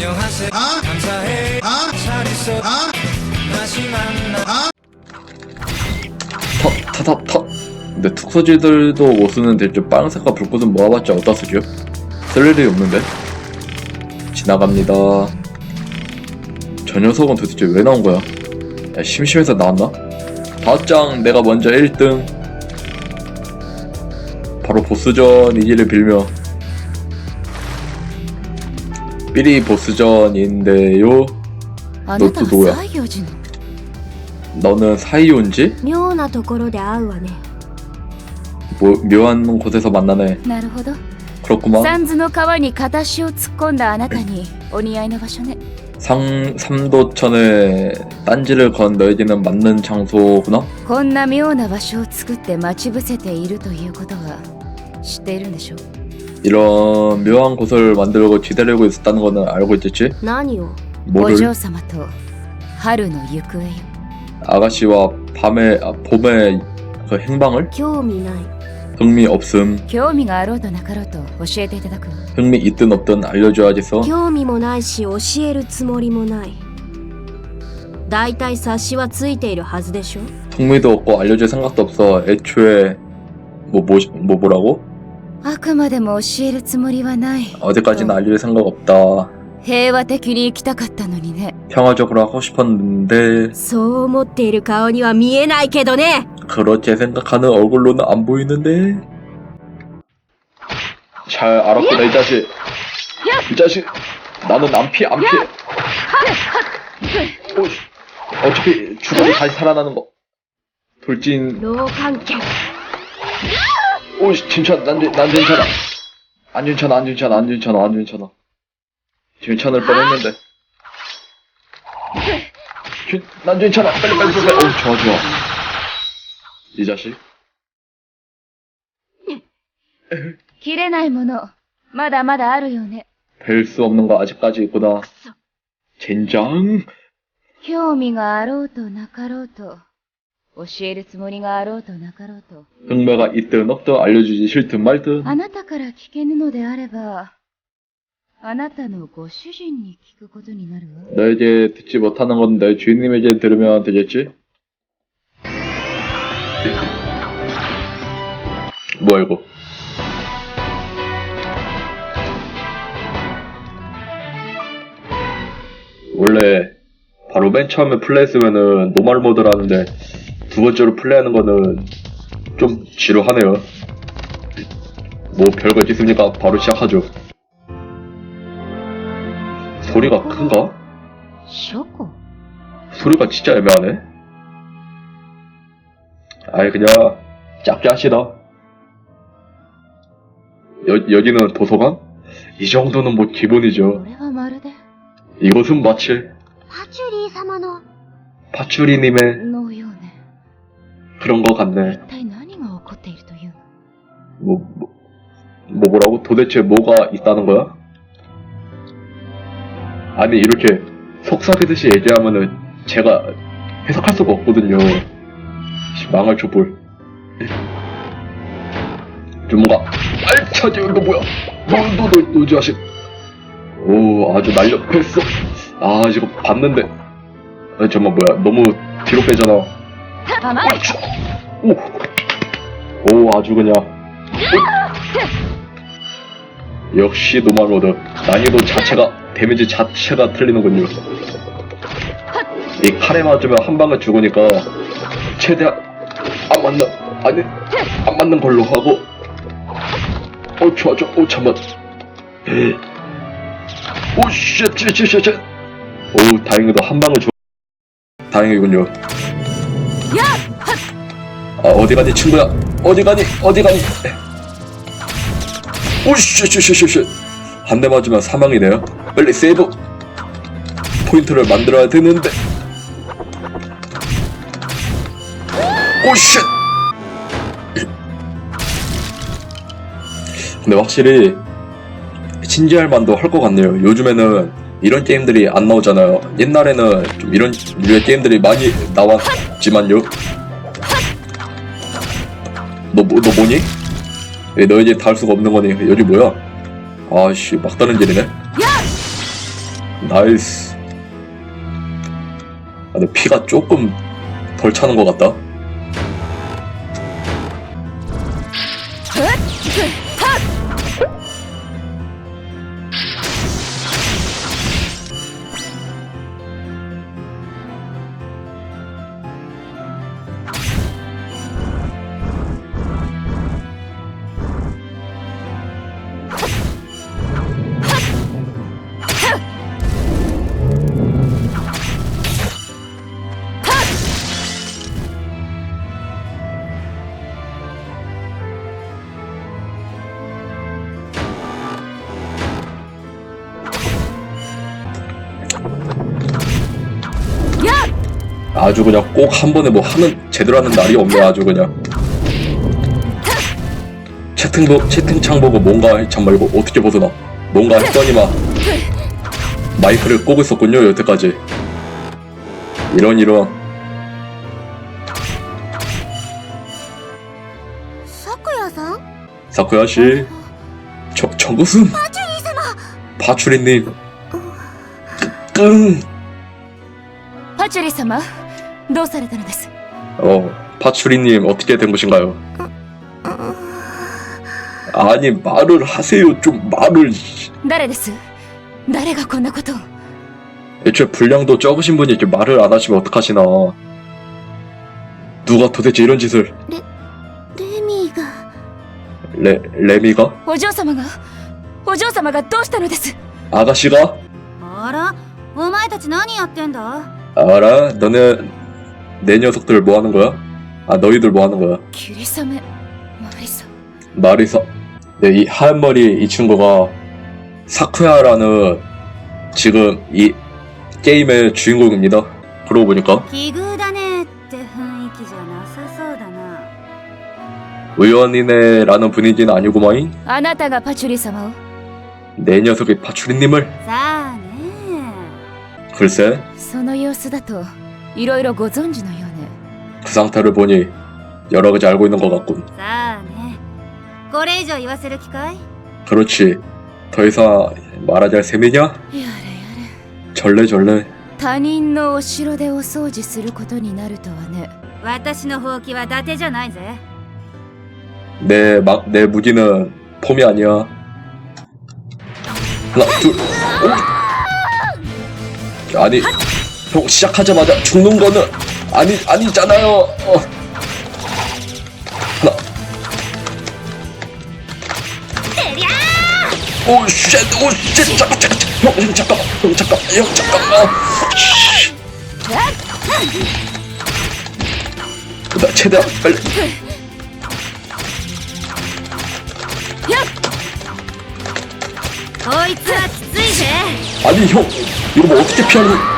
안녕하세요 감사해 잘 있어 다시 만나 타, 타, 타, 타. 근데 특수지들도 못 쓰는 대체 빨간색과 불꽃은 모아봤자 어디다 쓰죠? 쓸 일이 없는데? 지나갑니다. 저 녀석은 도대체 왜 나온 거야? 야, 심심해서 나왔나? 다짱 내가 먼저 1등. 바로 보스전 이기를 빌며. 삐리 보스전인데요. あなたどどうやは西行寺の 너는 사이온지? 妙なところで会うわね 뭐, 묘한 곳에서 만나네. なるほど 그렇구만. 三途の川に片足を突っ込んだあなたにお似合いの場所ね 상, 삼도천에 딴지를 건 너에게는 맞는 장소구나? こんな妙な場所を作って待ち伏せているということは知っているんでしょ 이런 묘한 곳을 만들고 기다리고 있었다는 거는 알고 있겠지? 何をお 뭐를 嬢様と春の行方よ 아가씨와 밤에, 아, 봄에 그 행방을? 興味ない 흥미 없음, 興味があろうとなかろうと教えていただくわ 흥미 있든 없든 알려줘야겠어. 興味もないし教えるつもりもないだいたい察しはついているはずでしょ 흥미도 없고 알려줄 생각도 없어. 애초에 뭐, 뭐, 뭐 뭐라고? あくまでも教えるつもりはない 어디까지는 알려줄 생각 없다. 平和的に行きたかったのにね 평화적으로 하고 싶었는데 そう思っている顔には見えないけどね 그렇게 생각하는 얼굴로는 안 보이는데 잘 알았구나 이 자식 이 자식 나는 안 피해 안 피해 오씨 어차피 죽어도 다시 살아나는 거 돌진 老関係 오씨 괜찮아 난, 괜- 난 괜찮아 안 괜찮아 안 괜찮아 안 괜찮아 안 괜찮아 괜찮을 뻔했는데 괜- 난 괜찮아 빨리 빨리 빨리 빨리 어 좋아 좋아 이 자식 切れないものまだまだあるよね 뵐 수 없는 거 아직까지 있구나 젠장 興味があろうとなかろうと 教えるつもりがあろうとなかろうと 흥매가 있든 없든 알려주지 싫든 말든 あなたから聞けぬのであればあなたのご主人に聞くことになるわ 너에게 듣지 못하는 건 내 주인님에게 들으면 되겠지? 뭐야 이거 원래 바로 맨 처음에 플레이했으면은 노멀 모드를 하는데 두 번째로 플레이하는 거는 좀 지루하네요. 뭐 별거 있습니까? 바로 시작하죠. 소리가 큰가? 소리가 진짜 애매하네. 아예 그냥 작게 하시다. 여, 여기는 도서관? 이 정도는 뭐 기본이죠. 이것은 마치 파츄리 사마노 파츄리님의 그런 거 같네. 뭐, 뭐, 뭐 뭐라고? 도대체 뭐가 있다는 거야? 아니 이렇게 속삭이듯이 얘기하면은 제가 해석할 수가 없거든요. 망할 조볼. 좀 뭔가 알차지 이거 뭐야? 너너너 너지 아식. 오 아주 날렵했어. 아 지금 봤는데. 아, 정말 뭐야 너무 뒤로 빼잖아. 甘い 오, 오 아주 그냥. 오. 역시 노말로드. 난이도 자체가 데미지 자체가 틀리는군요. 이 칼에 맞으면 한 방에 죽으니까 최대한 안 맞는 아니 안 맞는 걸로 하고. 어 좋아 좋아 오 잠만. 오쉣쉣쉣쉣. 오 다행히도 한 방을 죽 다행이군요 아 어디 가니 친구야? 어디 가니 어디 가니? 오씨씨씨씨씨. 한 대 맞으면 사망이네요. 빨리 세이브. 포인트를 만들어야 되는데. 오씨. 근데 확실히 진지할 만도 할 것 같네요. 요즘에는 이런 게임들이 안 나오잖아요. 옛날에는 좀 이런 류의 게임들이 많이 나왔지만요. 너, 뭐, 너 뭐니? 왜 너에게 닿을 수가 없는 거니? 여기 뭐야? 아씨, 막다른 길이네? 나이스. 아, 근데 피가 조금 덜 차는 것 같다. 아주 그냥 꼭 한 번에 뭐 하는 제대로 하는 날이 없네 아주 그냥. 채팅도 채팅창 보고 뭔가 참 말고 어떻게 보드나 뭔가 했더니만 마이크를 꼬고 있었군요 여태까지. 이런 이런. 사쿠야상? 사쿠야씨 저, 저것은 파츄리님 끙 파츄리사마 どうされたのです 어 파추리님 어떻게 된 것인가요? 아니 말을 하세요 좀 말을 誰です誰がこんなことを 애초에 분량도 적으신 분이 이렇게 말을 안 하시면 어떡하시나 누가 도대체 이런 짓을 レミが 레, 레미가? お嬢様がお嬢様がどうしたのです 아가씨가? あらお前たち何やってんだ 알아? 너네 내 녀석들 뭐 하는 거야? 아 너희들 뭐 하는 거야? 길에서면 말해서 말에서 네, 이 하얀머리 이 친구가 사쿠야라는 지금 이 게임의 주인공입니다. 그러고 보니까 의원이네라는 분위기는 아니고마인. 아나타가 파츄리様を. 내 녀석이 파츄리님을. 글쎄. いろいろご存知のようね 그 상태를 보니 여러 가지 알고 있는 것 같군 さあねこれ以上言わせる気かい 그렇지 더 이상 말하지 할 셈이냐? やれやれ 절레절레 他人のお城でお掃除することになるとはね私のほうきは伊達じゃないぜ 내, 막, 내 무기는 폼이 아니야 하나 둘 오. 아니 형 시작하자마자 죽는 거는 아니 아니잖아요. 어. 하나. 오 쉣, 오 쉣, 잠깐 잠깐 형, 형 잠깐, 형 잠깐, 형 잠깐만. 아, 나 최대한 빨리. 아니 형, 이거 뭐 어떻게 피하는?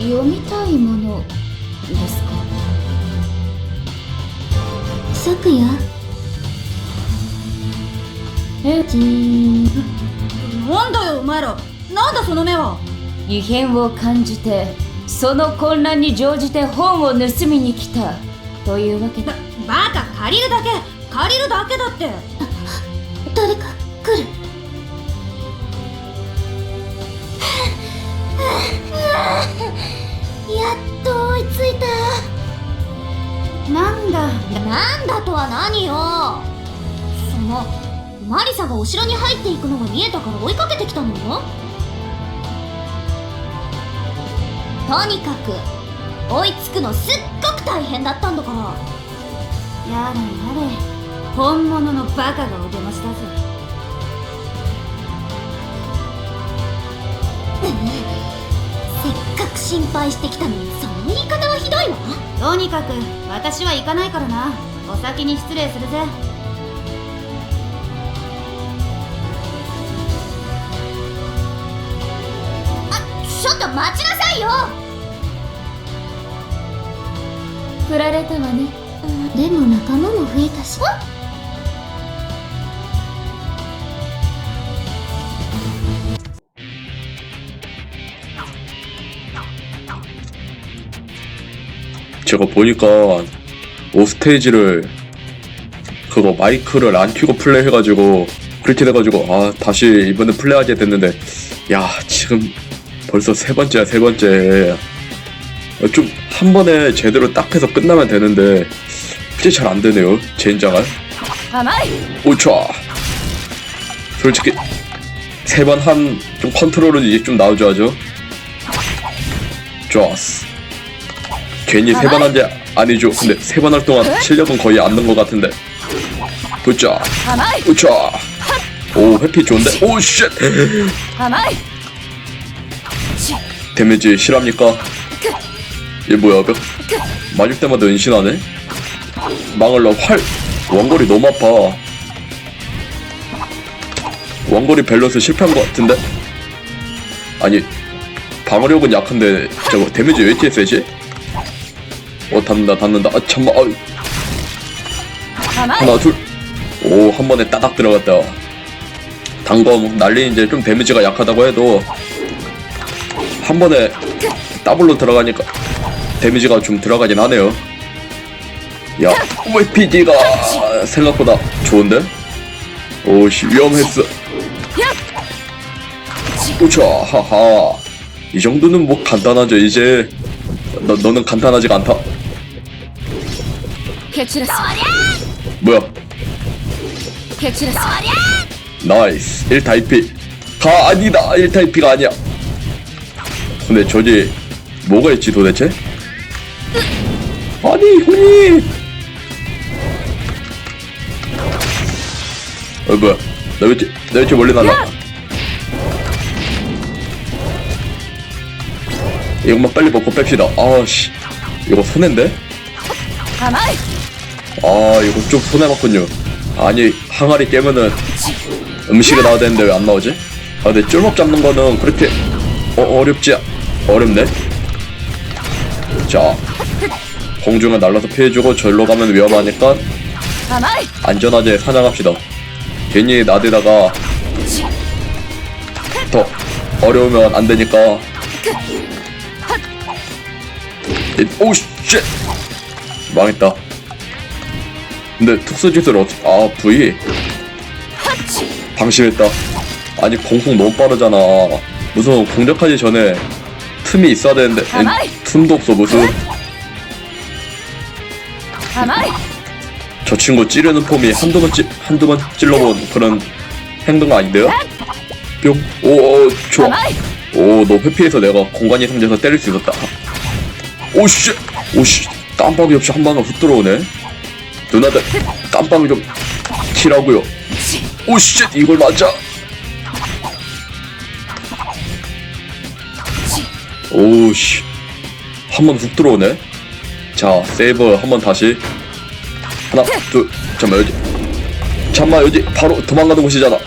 読みたいものですか？昨夜えちんなんだよお前ら。なんだその目は？異変を感じてその混乱に乗じて本を盗みに来た。というわけだバカ借りるだけ。借りるだけだって。誰か来るなんだとは何よ。そのマリサがお城に入っていくのが見えたから追いかけてきたのよ。とにかく追いつくのすっごく大変だったんだから。やれやれ本物のバカがお出ましだぜ。せっかく心配してきたのにその言い方はひどいわ。とにかく私は行かないからな。お先に失礼するぜ。ちょっと待ちなさいよ。振られたわね。でも仲間も増えたし 제가 보니까 5스테이지를 그거 마이크를 안 켜고 플레이해가지고 그렇게 돼가지고 아 다시 이번에 플레이하게 됐는데 야 지금 벌써 세 번째야 세 번째. 좀 한 번에 제대로 딱 해서 끝나면 되는데 그게 잘 안 되네요 甘い 오차! 솔직히 세 번 한 좀 컨트롤은 이제 좀 나오죠 좋았어 괜히 세 번 한 게 아니죠. 근데 세 번 할 동안 실력은 거의 안 는 것 같은데. 붙자. 붙자. 오, 회피 좋은데? 오, 쉣! 데미지 실합니까? 얘 뭐야, 벽? 맞을 때마다 은신하네? 망을러 활! 원거리 너무 아파. 원거리 밸런스 실패한 것 같은데? 아니, 방어력은 약한데, 저거 데미지 왜 이렇게 세지? 어 닿는다 닿는다. 아 참마 아, 甘い 하나 둘오 한 번에 따닥 들어갔다. 단검 날리 이제 좀 데미지가 약하다고 해도 한 번에 더블로 들어가니까 데미지가 좀 들어가긴 하네요. 야 VPD가 생각보다 좋은데? 오씨 위험했어. 우차 하하. 이 정도는 뭐 간단하죠 이제. 너, 너는 간단하지가 않다 개치라스 뭐야? 개치라스 나이스. 1타 2피. 가 아니다. 1타 2피가 아니야. 근데 저지 뭐가 있지 도대체? 아니 훈이! 어 뭐야? 나 왜지 나 왜지 원래 날라? 이것만 빨리 먹고 뺍시다. 아씨. 이거 손해인데? 가만. 아 이거 좀 손해봤군요. 아니 항아리 깨면은 음식이 나와야 되는데 왜 안 나오지? 아 근데 쫄목 잡는 거는 그렇게 어, 어렵지 어렵네? 자 공중에 날라서 피해주고 절로 가면 위험하니까 안전하게 사냥합시다. 괜히 나대다가 더 어려우면 안 되니까. 오쉣 망했다 근데 특수기술 어떻게 아 V 방심했다. 아니 공풍 너무 빠르잖아. 무슨 공격하기 전에 틈이 있어야 되는데 엔, 틈도 없어 무슨. 저 친구 찌르는 폼이 한두 번, 찌, 한두 번 찔러본 그런 행동 아닌데요? 뿅. 오오 좋아. 오너 회피해서 내가 공간이 상대에서 때릴 수 있었다. 오씨. 오씨. 깜빡이 없이 한 방에 훅 들어오네. 누나들 깜빡 좀 치라고요. 오씨 이걸 맞아. 오씨. 한 번 훅 들어오네. 자 세이브 한 번 다시. 하나 둘 잠만 여기. 잠만 여기 바로 도망가는 곳이잖아.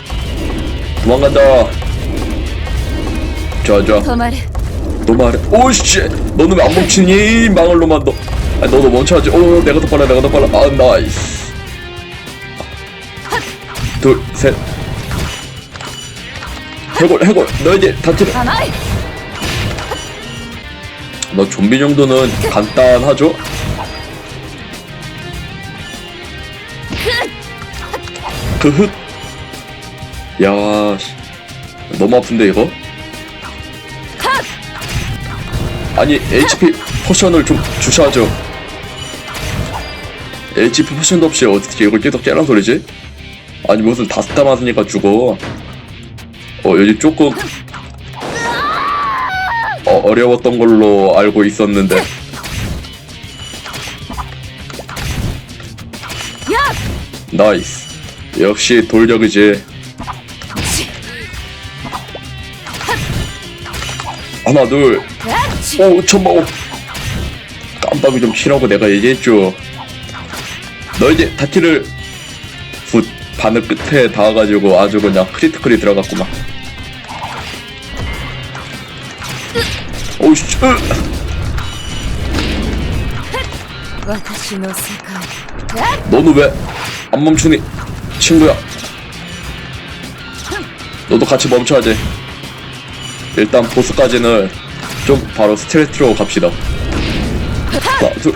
도망간다. 자자. 도마르 도마르 오씨. 너는 왜 안 멈추니 망을 로만 너. 아, 너도 멈춰야지. 오, 내가 더 빨라, 내가 더 빨라. 아, 나이스. 둘, 셋. 해골, 해골. 너 이제 다치래. 너 좀비 정도는 간단하죠? 그흑. 야, 씨. 너무 아픈데 이거? 아니 HP 포션을 좀 주셔야죠. HP 포션도 없이 어떻게 이걸 계속 깨란 소리지? 아니 무슨 다섯 대 맞으니까 죽어. 어 여기 조금 어, 어려웠던 걸로 알고 있었는데. 나이스. 역시 돌격이지. 하나 둘. 오 천만 오. 깜빡이 좀 치라고 내가 얘기했죠. 너희들 다티를 굿 바늘 끝에 닿아가지고 아주 그냥 크리티컬이 들어갔구만. 오우씨 너는 왜 안 멈추니 친구야? 너도 같이 멈춰야지. 일단 보스까지는 좀 바로 스트레이트로 갑시다. 하나 둘.